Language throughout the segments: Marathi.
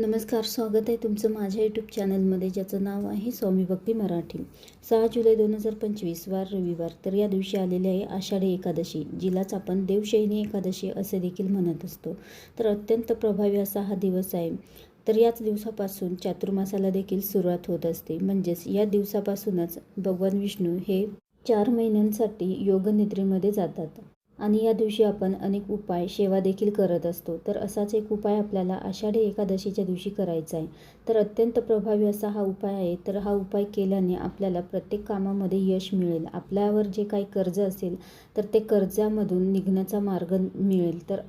नमस्कार स्वागत आहे तुमचं माझ्या यूट्यूब चॅनलमध्ये ज्याचं नाव आहे स्वामी भक्ती मराठी. सहा जुलै दोन हजार पंचवीस वार रविवार. तर या दिवशी आलेली आहे आषाढी एकादशी जिलाच आपण देवशैनी एकादशी असे देखील म्हणत असतो. तर अत्यंत प्रभावी असा हा दिवस आहे. तर याच दिवसापासून चातुर्मासाला देखील सुरुवात होत असते. म्हणजेच या दिवसापासूनच भगवान विष्णू हे चार महिन्यांसाठी योगनिद्रेमध्ये जातात. आणि या दिवशी आपण अनेक उपाय सेवा देखील करत असतो. तर असाच एक उपाय आपल्याला आषाढी एकादशीच्या दिवशी करायचा आहे. तर अत्यंत प्रभावी असा हा उपाय आहे. तर हा उपाय केल्याने आपल्याला प्रत्येक कामामध्ये यश मिळेल. आपल्यावर जे काही कर्ज असेल तर ते कर्जामधून निघण्याचा मार्ग मिळेल. तर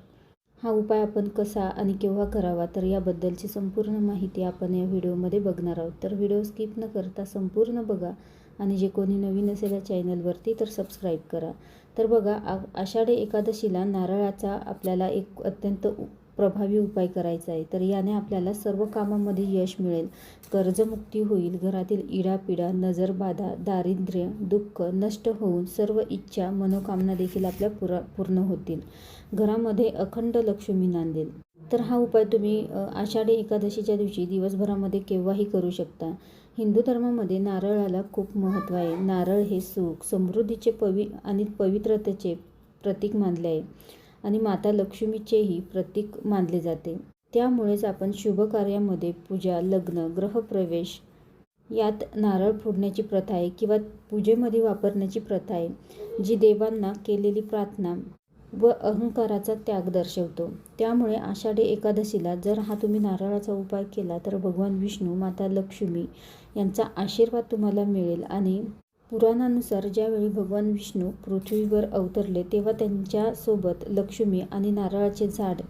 हा उपाय आपण कसा आणि केव्हा करावा? तर याबद्दलची संपूर्ण माहिती आपण या व्हिडिओमध्ये बघणार आहोत. तर व्हिडिओ स्किप न करता संपूर्ण बघा आणि जे कोणी नवीन असेल या चॅनलवरती तर सबस्क्राईब करा. तर बघा आ आषाढी एकादशीला नारळाचा आपल्याला एक अत्यंत प्रभावी उपाय करायचा आहे. तर याने आपल्याला सर्व कामामध्ये यश मिळेल. कर्जमुक्ती होईल घरातील इडापिडा नजरबाधा दारिद्र्य दुःख नष्ट होऊन सर्व इच्छा मनोकामना देखील आपल्या पुरा पूर्ण होतील. घरामध्ये अखंड लक्ष्मी नांदेल. तर हा उपाय तुम्ही आषाढी एकादशीच्या दिवशी दिवसभरामध्ये केव्हाही करू शकता. हिंदू धर्मामध्ये नारळाला खूप महत्त्व आहे. नारळ हे सुख समृद्धीचे पवि आणि पवित्रतेचे प्रतीक मानले आहे. आणि माता लक्ष्मीचेही प्रतीक मानले जाते. त्यामुळेच आपण शुभ कार्यामध्ये पूजा लग्न ग्रहप्रवेश यात नारळ फोडण्याची प्रथा आहे किंवा पूजेमध्ये वापरण्याची प्रथा आहे जी देवांना केलेली प्रार्थना व अहंकाराचा त्याग दर्शवतो. त्यामुळे आषाढी एकादशीला जर हा तुम्ही नारळाचा उपाय केला तर भगवान विष्णू माता लक्ष्मी यांचा आशीर्वाद तुम्हाला मिळेल. आणि पुराणानुसार ज्यावेळी भगवान विष्णू पृथ्वीवर अवतरले तेव्हा त्यांच्यासोबत लक्ष्मी आणि नारळाचे झाड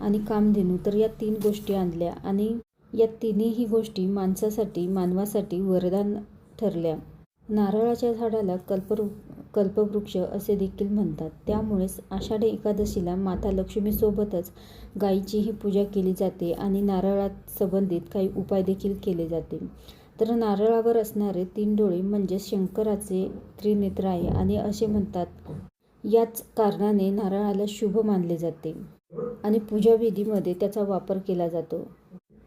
आणि कामधेनू तर या तीन गोष्टी आणल्या आणि या तिन्ही गोष्टी माणसासाठी मानवासाठी वरदान ठरल्या. नारळाच्या झाडाला कल्पवृ कल्पवृक्ष असे देखील म्हणतात. त्यामुळेच आषाढी एकादशीला माता लक्ष्मीसोबतच गायीचीही पूजा केली जाते आणि नारळात संबंधित काही उपाय देखील केले जाते. तर नारळावर असणारे तीन डोळे म्हणजे शंकराचे त्रिनेत्र आहे आणि असे म्हणतात याच कारणाने नारळाला शुभ मानले जाते आणि पूजाविधीमध्ये त्याचा वापर केला जातो.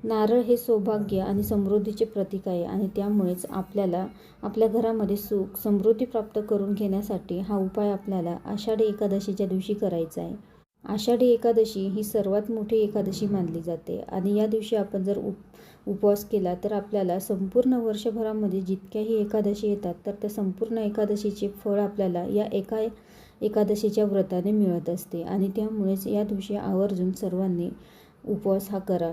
नारळ हे सौभाग्य आणि समृद्धीचे प्रतीक आहे आणि त्यामुळेच आपल्याला आपल्या घरामध्ये सुख समृद्धी प्राप्त करून घेण्यासाठी हा उपाय आपल्याला आषाढी एकादशीच्या दिवशी करायचा आहे. आषाढी एकादशी ही सर्वात मोठी एकादशी मानली जाते आणि या दिवशी आपण जर उप उपवास केला तर आपल्याला संपूर्ण वर्षभरामध्ये जितक्याही एकादशी येतात तर त्या संपूर्ण एकादशीचे फळ आपल्याला या एका एकादशीच्या व्रताने मिळत असते आणि त्यामुळेच या दिवशी आवर्जून सर्वांनी उपवास हा करा.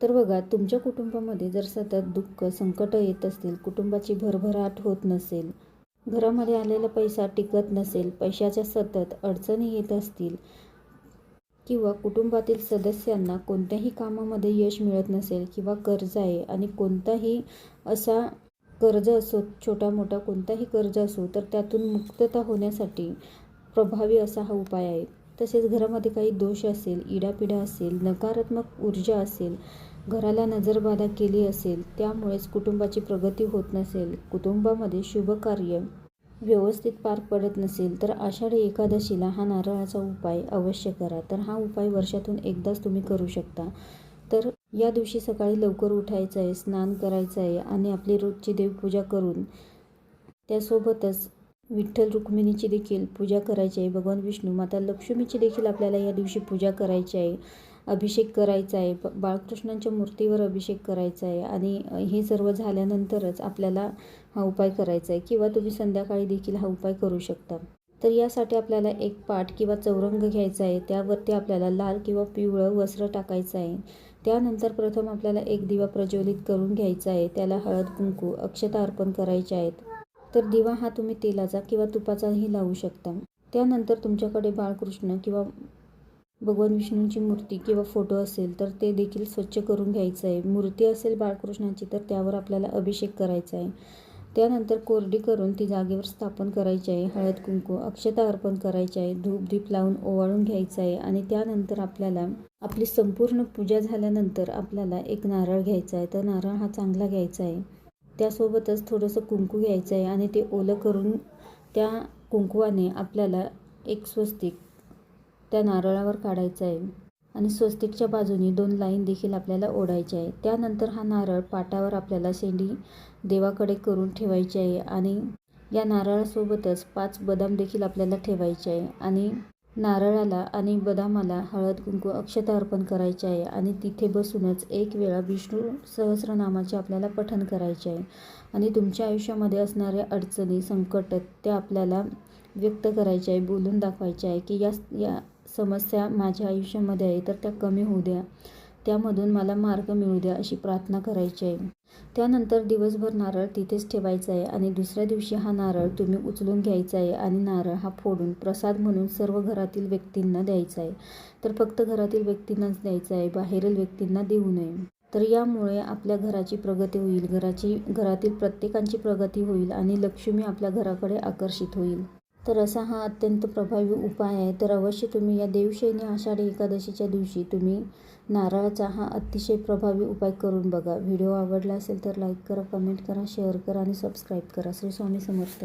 तर बघा तुमच्या कुटुंबामध्ये जर सतत दुःख संकट येत असतील कुटुंबाची भरभराट होत नसेल घरामध्ये आलेला पैसा टिकत नसेल पैशाच्या सतत अडचणी येत असतील किंवा कुटुंबातील सदस्यांना कोणत्याही कामामध्ये यश मिळत नसेल किंवा कर्ज आहे आणि कोणताही असा कर्ज असो छोटा मोठा कोणताही कर्ज असो तर त्यातून मुक्तता होण्यासाठी प्रभावी असा हा उपाय आहे. तसेच घरामध्ये काही दोष असेल इडापिडा असेल नकारात्मक ऊर्जा असेल घराला नजरबाधा केली असेल त्यामुळेच कुटुंबाची प्रगती होत नसेल कुटुंबामध्ये शुभ कार्य व्यवस्थित पार पडत नसेल तर आषाढी एकादशीला हा नारळाचा उपाय अवश्य करा. तर हा उपाय वर्षातून एकदाच तुम्ही करू शकता. तर या दिवशी सकाळी लवकर उठायचं आहे स्नान करायचं आहे आणि आपली रोजची देवपूजा करून त्यासोबतच विठ्ठल रुक्मिणीची देखील पूजा करायची आहे भगवान विष्णू माता लक्ष्मीची देखील आपल्याला या दिवशी पूजा करायची आहे. अभिषेक करायचा आहे. बाळकृष्णांच्या मूर्तीवर अभिषेक करायचा आहे आणि हे सर्व झाल्यानंतरच आपल्याला हा उपाय करायचा आहे किंवा तुम्ही संध्याकाळी देखील हा उपाय करू शकता. तर यासाठी आपल्याला एक पाट किंवा चौरंग घ्यायचा आहे. त्यावरती आपल्याला लाल किंवा पिवळं वस्त्र टाकायचं आहे. त्यानंतर प्रथम आपल्याला एक दिवा प्रज्वलित करून घ्यायचा आहे. त्याला हळद कुंकू अक्षता अर्पण करायचे आहेत. तर दिवा हा तुम्ही तेलाचा किंवा तुपाचाही लावू शकता. त्यानंतर तुमच्याकडे बाळकृष्ण किंवा भगवान विष्णूंची मूर्ती किंवा फोटो असेल तर ते देखील स्वच्छ करून घ्यायचं आहे. मूर्ती असेल बाळकृष्णाची तर त्यावर आपल्याला अभिषेक करायचा आहे. त्यानंतर कोरडी करून ती जागेवर स्थापन करायची आहे. हळद कुंकू अक्षता अर्पण करायची आहे. धूप धीप लावून ओवाळून घ्यायचं आहे आणि त्यानंतर आपल्याला आपली संपूर्ण पूजा झाल्यानंतर आपल्याला एक नारळ घ्यायचा आहे. तर नारळ हा चांगला घ्यायचा आहे. त्यासोबतच थोडंसं कुंकू घ्यायचं आहे आणि ते ओलं करून त्या कुंकवाने आपल्याला एक स्वस्तिक त्या नारळावर काढायचा आहे. आणि स्वस्तिकच्या बाजूनी दोन लाईन देखील आपल्याला ओढायची आहे त्यानंतर हा नारळ पाटावर आपल्याला शेंडी देवाकडे करून ठेवायची आहे. आणि या नारळासोबतच पाच बदाम देखील आपल्याला ठेवायचे आहे. आणि नारळाला आणि बदामाला हळद कुंकू अक्षता अर्पण करायचे आहे. आणि तिथे बसूनच एक वेळा विष्णू सहस्रनामाचे आपल्याला पठण करायचे आहे. आणि तुमच्या आयुष्यामध्ये असणाऱ्या अडचणी संकट त्या आपल्याला व्यक्त करायच्या आहे बोलून दाखवायच्या आहे की या या समस्या माझ्या आयुष्यामध्ये आहे तर त्या कमी होऊ द्या. त्यामधून मला मार्ग मिळू द्या अशी प्रार्थना करायची आहे. त्यानंतर दिवसभर नारळ तिथेच ठेवायचा आहे आणि दुसऱ्या दिवशी हा नारळ तुम्ही उचलून घ्यायचा आहे आणि नारळ हा फोडून प्रसाद म्हणून सर्व घरातील व्यक्तींना द्यायचा आहे. तर फक्त घरातील व्यक्तींनाच द्यायचा आहे बाहेरील व्यक्तींना देऊ नये. तर यामुळे आपल्या घराची प्रगती होईल घराची घरातील प्रत्येकांची प्रगती होईल आणि लक्ष्मी आपल्या घराकडे आकर्षित होईल. तर असा हा अत्यंत प्रभावी उपाय आहे. तर अवश्य तुम्ही या देवशैनी आषाढी एकादशीच्या दिवशी तुम्ही नारळाचा हा अतिशय प्रभावी उपाय करून बघा. व्हिडिओ आवडला असेल तर लाईक करा कमेंट करा शेअर करा आणि सबस्क्राईब करा. श्री स्वामी समर्थ.